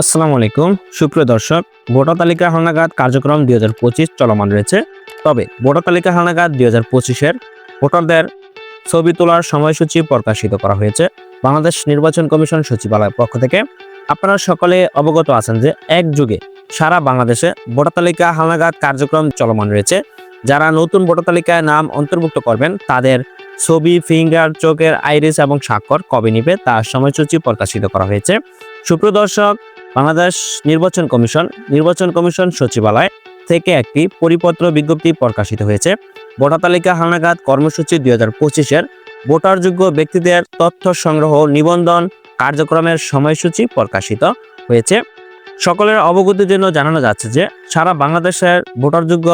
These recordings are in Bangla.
আসসালামু আলাইকুম। সুপ্রিয় দর্শক, ভোটার তালিকা হালনাগাদ কার্যক্রম দুই হাজার পঁচিশ চলমান রয়েছে। তবে ভোটার তালিকা হালনাগাদ দুই হাজার পঁচিশের ভোটারদের ছবি তোলার সময়সূচি প্রকাশিত করা হয়েছে। বাংলাদেশ নির্বাচন কমিশন সচিবালয়ের পক্ষ থেকে। আপনারা সকলে অবগত আছেন যে এক যুগে সারা বাংলাদেশে ভোটার তালিকা হালনাগাদ কার্যক্রম চলমান রয়েছে। যারা নতুন ভোটার তালিকায় নাম অন্তর্ভুক্ত করবেন, তাদের ছবি, ফিঙ্গার, চোখের আইরিস এবং স্বাক্ষর কবে নিবে তার সময়সূচি প্রকাশিত করা হয়েছে। সুপ্রিয় দর্শক বাংলাদেশ নির্বাচন কমিশন নির্বাচন কমিশন সচিবালয় থেকে একটি পরিপত্র বিজ্ঞপ্তি প্রকাশিত হয়েছে। ভোটার তালিকা হালনাগাদ কর্মসূচি দুই হাজার পঁচিশের ভোটারযোগ্য ব্যক্তিদের তথ্য সংগ্রহ নিবন্ধন কার্যক্রমের সময়সূচি প্রকাশিত হয়েছে। সকলের অবগতির জন্য জানানো যাচ্ছে যে, সারা বাংলাদেশের ভোটারযোগ্য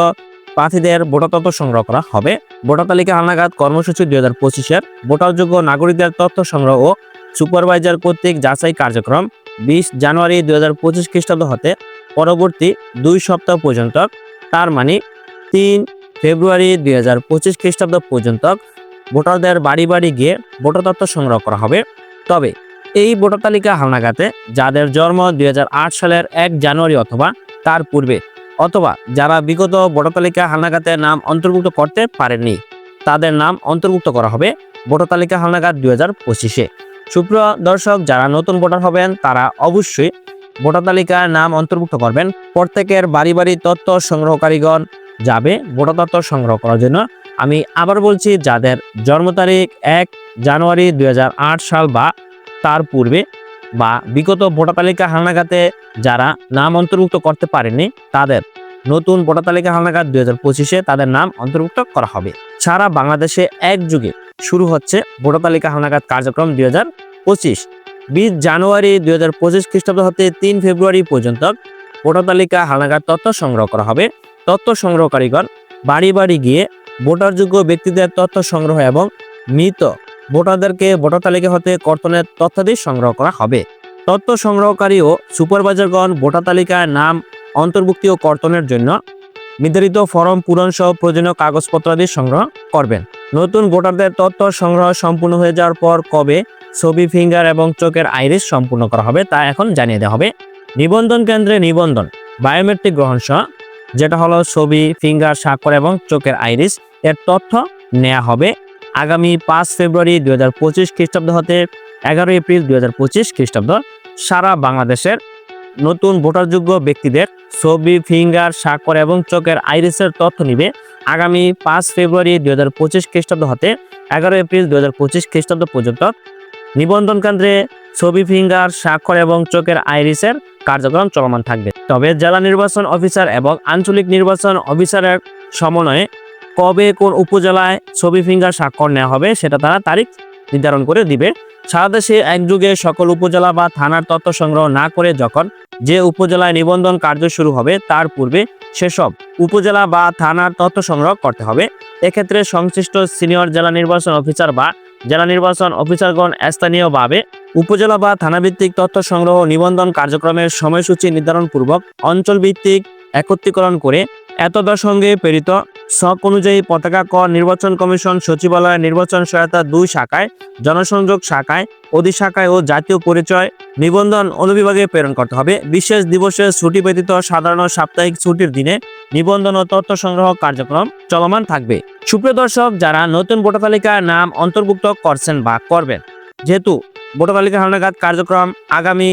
প্রার্থীদের ভোটার তথ্য সংগ্রহ করা হবে। ভোটার তালিকা হালনাগাদ কর্মসূচি দুই হাজার পঁচিশের ভোটারযোগ্য নাগরিকদের তথ্য সংগ্রহ ও সুপারভাইজার কর্তৃক যাচাই কার্যক্রম বিশ জানুয়ারি দুই হাজার পঁচিশ খ্রিস্টাব্দ হতে পরবর্তী দুই সপ্তাহ পর্যন্ত, তার মানে তিন ফেব্রুয়ারি দুই হাজার পঁচিশ খ্রিস্টাব্দ পর্যন্ত ভোটারদের বাড়ি বাড়ি গিয়ে ভোটার তথ্য সংগ্রহ করা হবে। তবে এই ভোটার তালিকা হালনাগাতে, যাদের জন্ম দুই হাজার আট সালের এক জানুয়ারি অথবা তার পূর্বে, অথবা যারা বিগত ভোটার তালিকা হালনাগাতে নাম অন্তর্ভুক্ত করতে পারেননি, তাদের নাম অন্তর্ভুক্ত করা হবে ভোটার তালিকা হালনাগাদ দুই হাজার পঁচিশে। সুপ্রিয় দর্শক, যারা নতুন ভোটার হবেন, তারা অবশ্যই ভোটার তালিকায় নাম অন্তর্ভুক্ত করবেন। প্রত্যেকের বাড়ি বাড়ি তথ্য সংগ্রহকারীগণ যাবে ভোটার তথ্য সংগ্রহ করার জন্য। আমি আবার বলছি, যাদের জন্ম তারিখ এক জানুয়ারি দুই হাজার আট সাল বা তার পূর্বে বা বিগত ভোটার তালিকা হালনাগাতে যারা নাম অন্তর্ভুক্ত করতে পারেনি তাদের নতুন ভোটার তালিকা হালনাগাদ দুই হাজার পঁচিশে তাদের নাম অন্তর্ভুক্ত করা হবে। সারা বাংলাদেশে এক যুগে শুরু হচ্ছে ভোটার তালিকা হালনাগাদ কার্যক্রম দুই হাজার পঁচিশ। বিশ জানুয়ারি দুই হাজার পঁচিশ খ্রিস্টাব্দ হতে তিন ফেব্রুয়ারি পর্যন্ত ভোটার তালিকা হালনাগাদ তথ্য সংগ্রহ করা হবে। তথ্য সংগ্রহকারীগণ বাড়ি বাড়ি গিয়ে ভোটারযোগ্য ব্যক্তিদের তথ্য সংগ্রহ এবং মৃত ভোটারদেরকে ভোটার তালিকা হতে কর্তনের তথ্যাদি সংগ্রহ করা হবে। তথ্য সংগ্রহকারী ও সুপারভাইজারগণ ভোটার তালিকায় নাম, অন্তর্ভুক্তি ও কর্তনের জন্য নির্ধারিত ফরম পূরণ সহ প্রয়োজনীয় কাগজপত্রাদি সংগ্রহ করবেন। নতুন ভোটারদের তথ্য সংগ্রহ সম্পূর্ণ হয়ে যাওয়ার পর কবে ছবি, ফিঙ্গার এবং চোখের আইরিস সম্পূর্ণ করা হবে তা এখন জানিয়ে দেওয়া হবে। নিবন্ধন কেন্দ্রে নিবন্ধন, বায়োমেট্রিক গ্রহণ সহ, যেটা হলো ছবি, ফিঙ্গার, স্বাক্ষর এবং চোখের আইরিস এর তথ্য নেওয়া হবে আগামী পাঁচ ফেব্রুয়ারি দুই হাজার পঁচিশ খ্রিস্টাব্দ হতে এগারো এপ্রিল দুই হাজার পঁচিশ খ্রিস্টাব্দ। সারা বাংলাদেশের নতুন ভোটারযোগ্য ব্যক্তিদের ছবি, ফিঙ্গার, স্বাক্ষর এবং চোখের আইরিসের তথ্য নিবে আগামী পাঁচ ফেব্রুয়ারি দুই হাজার পঁচিশ খ্রিস্টাব্দ হতে এগারো এপ্রিল দুই হাজার পঁচিশ খ্রিস্টাব্দ পর্যন্ত নিবন্ধন কেন্দ্রে ছবি, ফিঙ্গার, স্বাক্ষর এবং চোখের আইরিসের কার্যক্রম চলমান থাকবে। তবে জেলা নির্বাচন অফিসার এবং আঞ্চলিক নির্বাচন অফিসারের সমন্বয়ে কবে কোন উপজেলায় ছবি, ফিঙ্গার, স্বাক্ষর নেওয়া হবে সেটা তারা তারিখ নির্ধারণ করে দিবে। সারা দেশে একযুগে সকল উপজেলা বা থানার তথ্য সংগ্রহ না করে যখন যে উপজেলায় নিবন্ধন কার্য শুরু হবে, তার পূর্বে সেসব উপজেলা বা থানার তথ্য সংগ্রহ করতে হবে। এক্ষেত্রে সংশ্লিষ্ট সিনিয়র জেলা নির্বাচন অফিসার বা জেলা নির্বাচন অফিসারগণ স্থানীয়ভাবে উপজেলা বা থানাভিত্তিক তথ্য সংগ্রহ নিবন্ধন কার্যক্রমের সময়সূচি নির্ধারণ পূর্বক অঞ্চল ভিত্তিক একত্রীকরণ করে এতদার সঙ্গে প্রেরিত সক অনুযায়ী পতাকা ক নির্বাচন কমিশন, সচিবালয় নির্বাচন সহায়তা দুই শাখায়, জনসংযোগ শাখায়, অধিশাখায় ও জাতীয় পরিচয় নিবন্ধন অনুবিভাগে প্রেরণ করতে হবে। বিশেষ দিবসের ছুটি ব্যতীত সাধারণ সাপ্তাহিক ছুটির দিনে নিবন্ধন ও তথ্য সংগ্রহ কার্যক্রম চলমান থাকবে। সুপ্রিয় দর্শক, যারা নতুন ভোটার তালিকায় নাম অন্তর্ভুক্ত করছেন বা করবেন, যেহেতু ভোটার তালিকা হালনাগাদ কার্যক্রম আগামী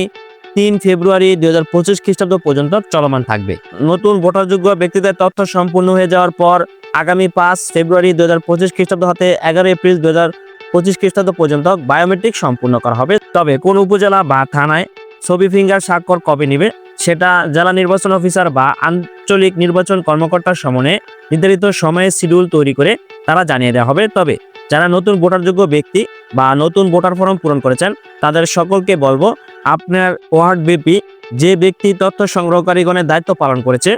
তিন ফেব্রুয়ারি দুই হাজার পঁচিশ খ্রিস্টাব্দ পর্যন্ত চলমান থাকবে। নতুন ভোটারযোগ্য ব্যক্তিদের তথ্য সম্পূর্ণ হয়ে যাওয়ার পর আগামী পাঁচ ফেব্রুয়ারি দুই হাজার পঁচিশ খ্রিস্টাব্দ হতে এগারো এপ্রিল দুই হাজার পঁচিশ খ্রিস্টাব্দ পর্যন্ত বায়োমেট্রিক সম্পূর্ণ করা হবে। তবে কোন উপজেলা বা থানায় ছবি ফিঙ্গার স্বাক্ষর কবে নিবে, সেটা জেলা নির্বাচন অফিসার বা আঞ্চলিক নির্বাচন কর্মকর্তার সমনে নির্ধারিত সময়ে শিডিউল তৈরি করে তারা জানিয়ে দেওয়া হবে। তবে যারা নতুন ভোটারযোগ্য ব্যক্তি বা নতুন ভোটার ফর্ম পূরণ করেছেন, তাদের সকলকে বলব আপনার ওয়ার্ড বিপি যে ব্যক্তি তথ্য সংগ্রহকারীগণের দায়িত্ব পালন করেছে,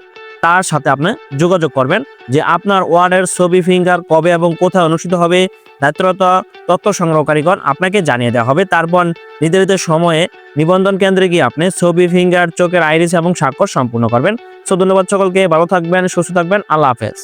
তার সাথে আপনি যোগাযোগ করবেন যে আপনার ওয়ার্ডের ছবি, ফিঙ্গার কবে এবং কোথায় অনুষ্ঠিত হবে, দায়িত্বরত তথ্য সংগ্রহকারীগণ আপনাকে জানিয়ে দেওয়া হবে। তারপর নির্ধারিত সময়ে নিবন্ধন কেন্দ্রে গিয়ে আপনি ছবি, ফিঙ্গার, চোখের আইরিস এবং স্বাক্ষর সম্পূর্ণ করবেন। সো ধন্যবাদ সকলকে, ভালো থাকবেন, সুস্থ থাকবেন, আল্লাহ হাফেজ।